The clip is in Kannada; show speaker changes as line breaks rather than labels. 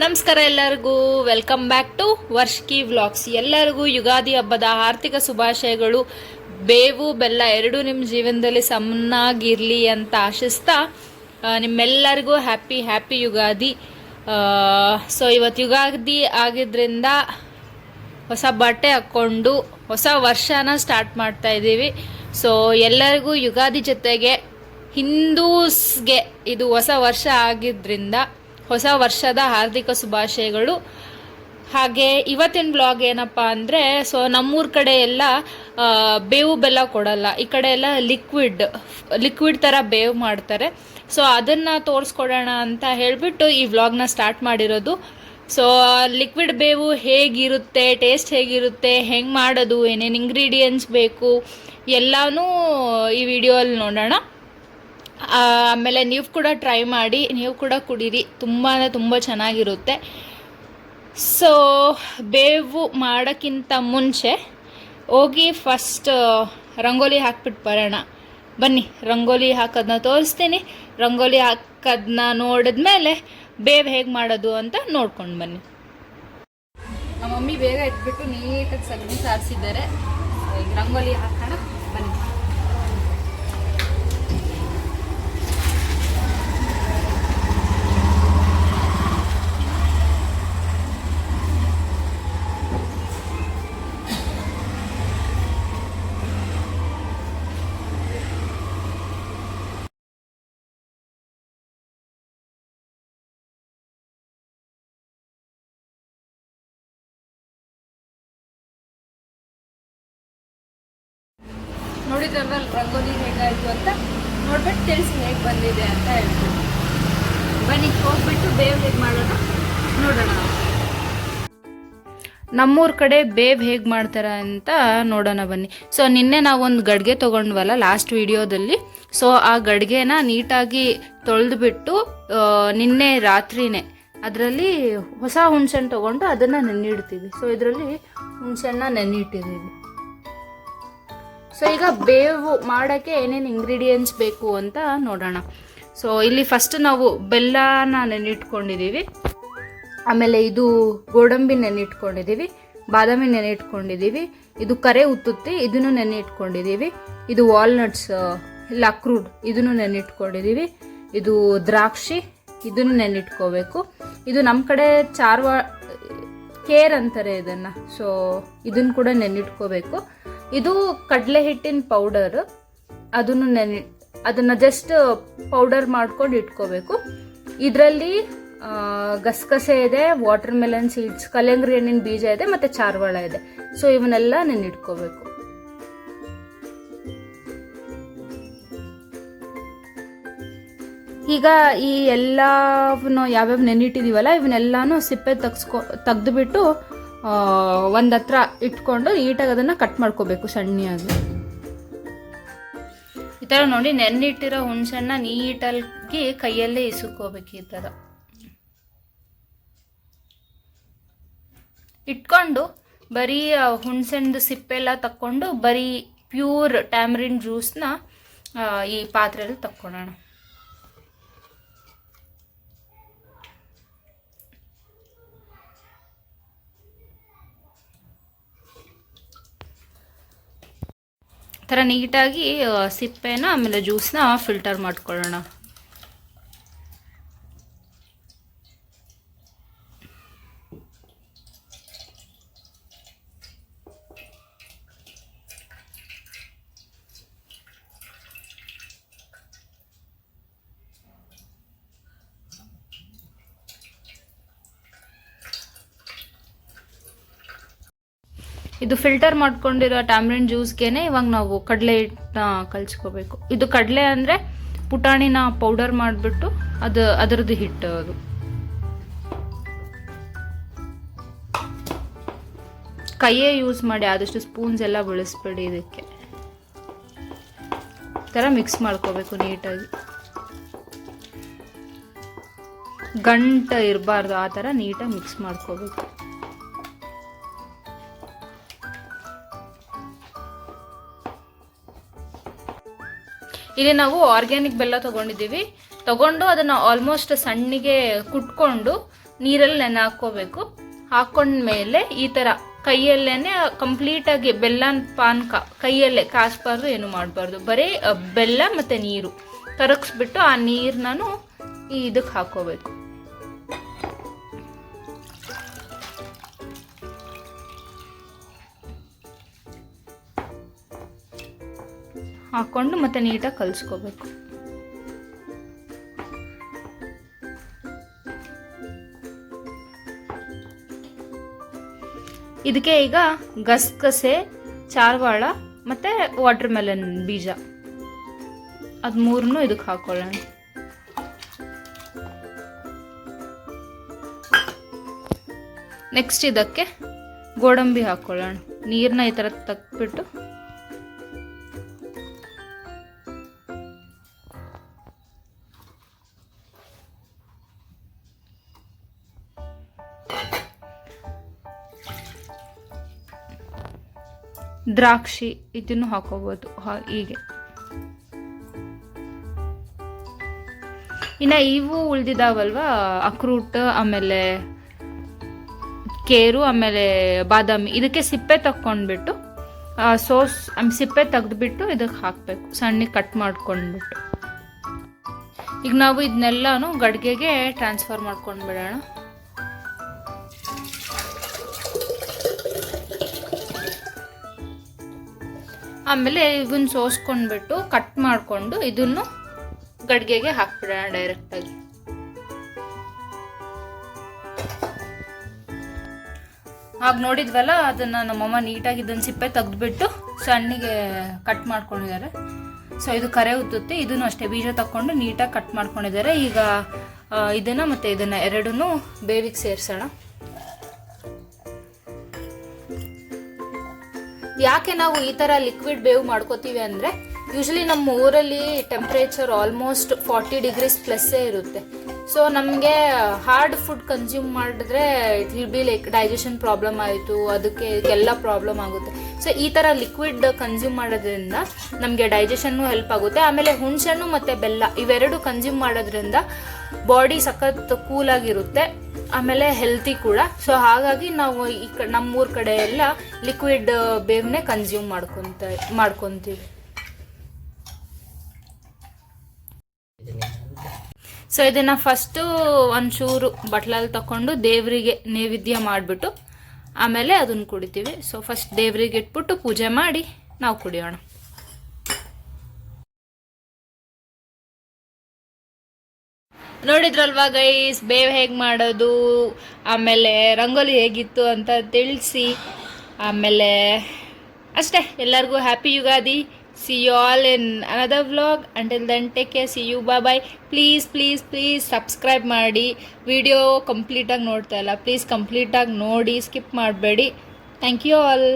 ನಮಸ್ಕಾರ ಎಲ್ಲರಿಗೂ. Welcome back to Varshaki vlogs ಎಲ್ಲರಿಗೂ ಯುಗಾದಿ ಹಬ್ಬದ ಆರ್ಥಿಕ ಶುಭಾಶಯಗಳು. ಬೇವು, ಬೆಲ್ಲ ಎರಡೂ ನಿಮ್ಮ ಜೀವನದಲ್ಲಿ ಸಮನಾಗಿರಲಿ ಅಂತ ಆಶಿಸ್ತಾ ನಿಮ್ಮೆಲ್ಲರಿಗೂ ಹ್ಯಾಪಿ ಹ್ಯಾಪಿ ಯುಗಾದಿ. ಸೊ ಇವತ್ತು ಯುಗಾದಿ ಆಗಿದ್ದರಿಂದ ಹೊಸ ಬಟ್ಟೆ ಹಾಕ್ಕೊಂಡು ಹೊಸ ವರ್ಷನ ಸ್ಟಾರ್ಟ್ ಮಾಡ್ತಾ ಇದ್ದೀವಿ. ಸೊ ಎಲ್ಲರಿಗೂ ಯುಗಾದಿ ಜೊತೆಗೆ ಹಿಂದೂಸ್ಗೆ ಇದು ಹೊಸ ವರ್ಷ ಆಗಿದ್ರಿಂದ ಹೊಸ ವರ್ಷದ ಹಾರ್ದಿಕ ಶುಭಾಶಯಗಳು. ಹಾಗೆ ಇವತ್ತಿನ ಬ್ಲಾಗ್ ಏನಪ್ಪ ಅಂದರೆ ಸೊ ನಮ್ಮೂರ ಕಡೆ ಎಲ್ಲ ಬೇವು ಬೆಲ್ಲ ಕೊಡಲ್ಲ. ಈ ಕಡೆ ಎಲ್ಲ ಲಿಕ್ವಿಡ್ ಲಿಕ್ವಿಡ್ ಥರ ಬೇವು ಮಾಡ್ತಾರೆ. ಸೊ ಅದನ್ನು ತೋರಿಸ್ಕೊಡೋಣ ಅಂತ ಹೇಳಿಬಿಟ್ಟು ಈ ವ್ಲಾಗ್ನ ಸ್ಟಾರ್ಟ್ ಮಾಡಿರೋದು. ಸೊ ಲಿಕ್ವಿಡ್ ಬೇವು ಹೇಗಿರುತ್ತೆ ಟೇಸ್ಟ್ ಹೇಗಿರುತ್ತೆ ಹೆಂಗೆ ಮಾಡೋದು ಏನೇನು ಇಂಗ್ರೀಡಿಯೆಂಟ್ಸ್ ಬೇಕು ಎಲ್ಲನೂ ಈ ವಿಡಿಯೋಲ್ಲಿ ನೋಡೋಣ. ಆ, ಆಮೇಲೆ ನೀವು ಕೂಡ ಟ್ರೈ ಮಾಡಿ, ನೀವು ಕೂಡ ಕುಡೀರಿ. ತುಂಬ ಅಂದರೆ ತುಂಬ ಚೆನ್ನಾಗಿರುತ್ತೆ. ಸೊ ಬೇವು ಮಾಡೋಕ್ಕಿಂತ ಮುಂಚೆ ಹೋಗಿ ಫಸ್ಟ್ ರಂಗೋಲಿ ಹಾಕ್ಬಿಟ್ಟು ಬರೋಣ. ಬನ್ನಿ, ರಂಗೋಲಿ ಹಾಕೋದನ್ನ ತೋರಿಸ್ತೀನಿ. ರಂಗೋಲಿ ಹಾಕೋದನ್ನ ನೋಡಿದ್ಮೇಲೆ ಬೇವು ಹೇಗೆ ಮಾಡೋದು ಅಂತ ನೋಡ್ಕೊಂಡು ಬನ್ನಿ. ನಮ್ಮ ಮಮ್ಮಿ ಬೇಗ ಇಟ್ಬಿಟ್ಟು ನೀಟಾಗಿ ಸಗಣಿ ಸಾರಿಸಿದ್ದಾರೆ. ರಂಗೋಲಿ ಹಾಕೋಣ. ಬನ್ನಿ ರಂಗೋಲಿ ಹೇಗಾಯಿತು ಅಂತ ನೋಡ್ಬಿಟ್ಟು ತಿಳಿಸಿ ಹೇಗೆ ಬಂದಿದೆ ಅಂತ ಹೇಳ್ತೀನಿ. ಬನ್ನಿ, ಹೋಗ್ಬಿಟ್ಟು ಬೇವ್ ಹೇಗೆ ಮಾಡೋಣ ನೋಡೋಣ. ನಮ್ಮೂರ ಕಡೆ ಬೇವ್ ಹೇಗೆ ಮಾಡ್ತಾರೆ ಅಂತ ನೋಡೋಣ ಬನ್ನಿ. ಸೊ ನಿನ್ನೆ ನಾವೊಂದು ಗಡ್ಗೆ ತೊಗೊಂಡ್ವಲ್ಲ ಲಾಸ್ಟ್ ವಿಡಿಯೋದಲ್ಲಿ. ಸೊ ಆ ಗಡ್ಗೆನ ನೀಟಾಗಿ ತೊಳೆದುಬಿಟ್ಟು ನಿನ್ನೆ ರಾತ್ರಿನೇ ಅದರಲ್ಲಿ ಹೊಸ ಹುಣ್ಸೆಹಣ್ಣು ತೊಗೊಂಡು ಅದನ್ನು ಇಡ್ತೀವಿ ಸೊ ಇದರಲ್ಲಿ ಹುಣ್ಸೆಹಣ್ಣ ನೆನ್ನಿಟ್ಟಿದ್ದೀವಿ ಸೊ ಈಗ ಬೇವು ಮಾಡೋಕ್ಕೆ ಏನೇನು ಇಂಗ್ರೀಡಿಯೆಂಟ್ಸ್ ಬೇಕು ಅಂತ ನೋಡೋಣ. ಸೊ ಇಲ್ಲಿ ಫಸ್ಟ್ ನಾವು ಬೆಲ್ಲನ ನೆನಿಟ್ಕೊಂಡಿದ್ದೀವಿ ಆಮೇಲೆ ಇದು ಗೋಡಂಬಿ ನೆನಿಟ್ಕೊಂಡಿದ್ದೀವಿ ಬಾದಾಮಿ ನೆನಿಟ್ಕೊಂಡಿದ್ದೀವಿ ಇದು ಕರೆ ಉತ್ತುತ್ತಿ, ಇದನ್ನು ನೆನಿಟ್ಕೊಂಡಿದ್ದೀವಿ ಇದು ವಾಲ್ನಟ್ಸ್ ಇಲ್ಲ ಅಕ್ರೂಡ್ ಇದನ್ನು ನೆನಿಟ್ಕೊಂಡಿದ್ದೀವಿ ಇದು ದ್ರಾಕ್ಷಿ, ಇದನ್ನು ನೆನಿಟ್ಕೋಬೇಕು ಇದು ನಮ್ಮ ಕಡೆ ಚಾರ್ವಾ ಕೇರ್ ಅಂತಾರೆ ಇದನ್ನು. ಸೊ ಇದನ್ನು ಕೂಡ ನೆನ್ನಿಟ್ಕೋಬೇಕು. ಇದು ಕಡಲೆ ಹಿಟ್ಟಿನ ಪೌಡರ್ ಅದನ್ನು ನೆನೆ, ಅದನ್ನ ಜಸ್ಟ್ ಪೌಡರ್ ಮಾಡ್ಕೊಂಡು ಇಟ್ಕೋಬೇಕು. ಇದರಲ್ಲಿ ಗಸಗಸೆ ಇದೆ ವಾಟರ್ ಮೆಲನ್ ಸೀಡ್ಸ್ ಕಲೆಂಗ್ರಿ ಹಣ್ಣಿನ ಬೀಜ ಇದೆ, ಮತ್ತೆ ಚಾರ್ವಾಳ ಇದೆ. ಸೊ ಇವನ್ನೆಲ್ಲ ನೆನ್ನಿಟ್ಕೋಬೇಕು. ಈಗ ಈ ಎಲ್ಲವನ್ನು ಯಾವ್ಯಾವ ನೆನಿಟ್ಟಿದೀವಲ್ಲ ಇವನ್ನೆಲ್ಲಾನು ಸಿಪ್ಪೆ ತಗ್ಸ್ಕೊ, ತೆಗ್ದುಬಿಟ್ಟು ಒಂದು ಹತ್ರ ಇಟ್ಕೊಂಡು ನೀಟಾಗಿ ಅದನ್ನು ಕಟ್ ಮಾಡ್ಕೋಬೇಕು ಸಣ್ಣಿಯಾಗಿ ಈ ಥರ ನೋಡಿ ನೆನ್ನಿಟ್ಟಿರೋ ಹುಣಸಣ್ಣ ನೀಟಾಗಿ ಕೈಯಲ್ಲೇ ಇಸುಕೋಬೇಕು ಈ ಥರ ಇಟ್ಕೊಂಡು ಬರೀ ಆ ಹುಣ್ಸೆಣ್ಣದು ಸಿಪ್ಪೆಲ್ಲ ತಕ್ಕೊಂಡು ಬರೀ ಪ್ಯೂರ್ ಟ್ಯಾಮ್ರಿನ್ ಜ್ಯೂಸ್ನ ಈ ಪಾತ್ರೆಯಲ್ಲಿ ತಕ್ಕೊಳ್ಳೋಣ ಥರ ನೀಟಾಗಿ ಸಿಪ್ಪೆನ ಆಮೇಲೆ ಜ್ಯೂಸ್ನ ಫಿಲ್ಟರ್ ಮಾಡ್ಕೊಳ್ಳೋಣ. ಇದು ಫಿಲ್ಟರ್ ಮಾಡ್ಕೊಂಡಿರೋ ಟ್ಯಾಮ್ರಿನ್ ಜ್ಯೂಸ್ಗೆನೆ ಇವಾಗ ನಾವು ಕಡಲೆ ಹಿಟ್ಟನ್ನ ಕಲ್ಸ್ಕೋಬೇಕು. ಇದು ಕಡಲೆ ಅಂದರೆ ಪುಟಾಣಿನ ಪೌಡರ್ ಮಾಡಿಬಿಟ್ಟು ಅದು ಅದರದ್ದು ಹಿಟ್ಟು ಅದು. ಕೈಯೇ ಯೂಸ್ ಮಾಡಿ ಆದಷ್ಟು ಸ್ಪೂನ್ಸ್ ಎಲ್ಲ ಬಳಸ್ಬೇಡಿ ಇದಕ್ಕೆ. ಥರ ಮಿಕ್ಸ್ ಮಾಡ್ಕೋಬೇಕು ನೀಟಾಗಿ. ಗಂಟ ಇರಬಾರ್ದು, ಆ ಥರ ನೀಟಾಗಿ ಮಿಕ್ಸ್ ಮಾಡ್ಕೋಬೇಕು. ಇಲ್ಲಿ ನಾವು ಆರ್ಗ್ಯಾನಿಕ್ ಬೆಲ್ಲ ತಗೊಂಡಿದ್ದೀವಿ. ತಗೊಂಡು ಅದನ್ನು ಆಲ್ಮೋಸ್ಟ್ ಸಣ್ಣಗೆ ಕುಟ್ಕೊಂಡು ನೀರಲ್ಲಿ ನೆನೆ ಹಾಕ್ಕೋಬೇಕು. ಹಾಕೊಂಡ್ಮೇಲೆ ಈ ಥರ ಕೈಯಲ್ಲೇನೆ ಕಂಪ್ಲೀಟಾಗಿ ಬೆಲ್ಲ ಪಾನಕ ಕೈಯಲ್ಲೇ ಕಾಸ್ಬಾರ್ದು ಏನು ಮಾಡಬಾರ್ದು. ಬರೀ ಬೆಲ್ಲ ಮತ್ತು ನೀರು. ಕರಗಿಸ್ಬಿಟ್ಟು ಆ ನೀರನ್ನೂ ಇದಕ್ಕೆ ಹಾಕ್ಕೋಬೇಕು. ಹಾಕ್ಕೊಂಡು ಮತ್ತೆ ನೀಟಾಗಿ ಕಲಿಸ್ಕೋಬೇಕು. ಇದಕ್ಕೆ ಈಗ ಗಸಗಸೆ, ಚಾರ್ವಾಳ ಮತ್ತು ವಾಟರ್ ಮೆಲನ್ ಬೀಜ. ಅದು ಮೂರನ್ನು ಇದಕ್ಕೆ ಹಾಕೊಳ್ಳೋಣ. ನೆಕ್ಸ್ಟ್ ಇದಕ್ಕೆ ಗೋಡಂಬಿ ಹಾಕ್ಕೊಳ್ಳೋಣ ನೀರನ್ನ ಈ ಥರ ತೆಗ್ದ್ಬಿಟ್ಟು ದ್ರಾಕ್ಷಿ ಇದನ್ನು ಹಾಕೋಬಹುದು ಹೀಗೆ. ಇನ್ನ ಇವು ಉಳ್ದಿದಾವಲ್ವಾ? ಅಕ್ರೂಟ್ ಆಮೇಲೆ ಕೇರು, ಆಮೇಲೆ ಬಾದಾಮಿ. ಇದಕ್ಕೆ ಸಿಪ್ಪೆ ತಕ್ಕೊಂಡ್ಬಿಟ್ಟು ಸೋಸ್ ಸಿಪ್ಪೆ ತೆಗೆದ್ಬಿಟ್ಟು ಇದಕ್ಕೆ ಹಾಕಬೇಕು. ಸಣ್ಣಗೆ ಕಟ್ ಮಾಡ್ಕೊಂಡ್ಬಿಟ್ಟು. ಈಗ ನಾವು ಇದನ್ನೆಲ್ಲನೂ ಗಡಿಗೆಗೆ ಟ್ರಾನ್ಸ್ಫರ್ ಮಾಡ್ಕೊಂಡು ಬಿಡೋಣ ಆಮೇಲೆ ಇವನ್ನ ಸೋಸ್ಕೊಂಡ್ಬಿಟ್ಟು ಕಟ್ ಮಾಡಿಕೊಂಡು ಇದನ್ನು ಗಡಿಗೆಗೆ ಹಾಕ್ಬಿಡೋಣ ಡೈರೆಕ್ಟಾಗಿ ಆಗ. ನೋಡಿದ್ವಲ್ಲ, ಅದನ್ನು ನಮ್ಮಮ್ಮ ನೀಟಾಗಿ ಇದನ್ನು ಸಿಪ್ಪೆ ತೆಗೆದುಬಿಟ್ಟು ಸಣ್ಣಗೆ ಕಟ್ ಮಾಡ್ಕೊಂಡಿದ್ದಾರೆ. ಸೊ ಇದು ಕರೆ ಉತ್ತುತ್ತೆ, ಇದನ್ನು ಅಷ್ಟೇ ಬೀಜ ತಗೊಂಡು ನೀಟಾಗಿ ಕಟ್ ಮಾಡ್ಕೊಂಡಿದ್ದಾರೆ. ಈಗ ಇದನ್ನು ಮತ್ತು ಇದನ್ನು ಎರಡನ್ನೂ ಬೇವಿಗೆ ಸೇರಿಸೋಣ. ಯಾಕೆ ನಾವು ಈ ಥರ ಲಿಕ್ವಿಡ್ ಬೇವ್ ಮಾಡ್ಕೋತೀವಿ ಅಂದರೆ ಯೂಶ್ವಲಿ ನಮ್ಮ ಊರಲ್ಲಿ ಟೆಂಪ್ರೇಚರ್ ಆಲ್ಮೋಸ್ಟ್ ಫಾರ್ಟಿ ಡಿಗ್ರೀಸ್ ಪ್ಲಸ್ಸೇ ಇರುತ್ತೆ. ಸೊ ನಮಗೆ ಹಾರ್ಡ್ ಫುಡ್ ಕನ್ಸ್ಯೂಮ್ ಮಾಡಿದ್ರೆ ಬಿ ಲೈಕ್ ಡೈಜೆಷನ್ ಪ್ರಾಬ್ಲಮ್ ಆಯಿತು, ಅದಕ್ಕೆ ಎಲ್ಲ ಪ್ರಾಬ್ಲಮ್ ಆಗುತ್ತೆ. ಸೊ ಈ ಥರ ಲಿಕ್ವಿಡ್ ಕನ್ಸ್ಯೂಮ್ ಮಾಡೋದ್ರಿಂದ ನಮಗೆ ಡೈಜೆಷನ್ನು ಹೆಲ್ಪ್ ಆಗುತ್ತೆ. ಆಮೇಲೆ ಹುಣಸೆಹಣ್ಣು ಮತ್ತು ಬೆಲ್ಲ ಇವೆರಡು ಕನ್ಸ್ಯೂಮ್ ಮಾಡೋದ್ರಿಂದ ಬಾಡಿ ಸಖತ್ ಕೂಲಾಗಿರುತ್ತೆ ಆಮೇಲೆ ಹೆಲ್ತಿ ಕೂಡ. ಸೊ ಹಾಗಾಗಿ ನಾವು ಈ ಕ ನಮ್ಮೂರ ಕಡೆ ಎಲ್ಲ ಲಿಕ್ವಿಡ್ ಬೇವನ್ನೇ ಕನ್ಸ್ಯೂಮ್ ಮಾಡ್ಕೊಂತ ಮಾಡ್ಕೊತೀವಿ. ಸೊ ಇದನ್ನ ಫಸ್ಟು ಒಂಚೂರು ಬಟ್ಲಲ್ಲಿ ತಕೊಂಡು ದೇವರಿಗೆ ನೈವೇದ್ಯ ಮಾಡಿಬಿಟ್ಟು ಆಮೇಲೆ ಅದನ್ನು ಕುಡಿತೀವಿ. ಸೊ ಫಸ್ಟ್ ದೇವರಿಗೆ ಇಟ್ಬಿಟ್ಟು ಪೂಜೆ ಮಾಡಿ ನಾವು ಕುಡಿಯೋಣ. ನೋಡಿದ್ರಲ್ವಾ ಗೈಸ್ ಬೇವ್ ಹೇಗೆ ಮಾಡೋದು, ಆಮೇಲೆ ರಂಗೋಲಿ ಹೇಗಿತ್ತು ಅಂತ ತಿಳಿಸಿ, ಆಮೇಲೆ ಅಷ್ಟೇ, ಎಲ್ಲರಿಗೂ happy Ugadi. See you all in another vlog until then take care see you ಬಾ bye please please please subscribe ಮಾಡಿ. ವಿಡಿಯೋ ಕಂಪ್ಲೀಟಾಗಿ ನೋಡ್ತಾ ಇಲ್ಲ. ಪ್ಲೀಸ್ ಕಂಪ್ಲೀಟಾಗಿ ನೋಡಿ. ಸ್ಕಿಪ್ ಮಾಡಬೇಡಿ. Thank you all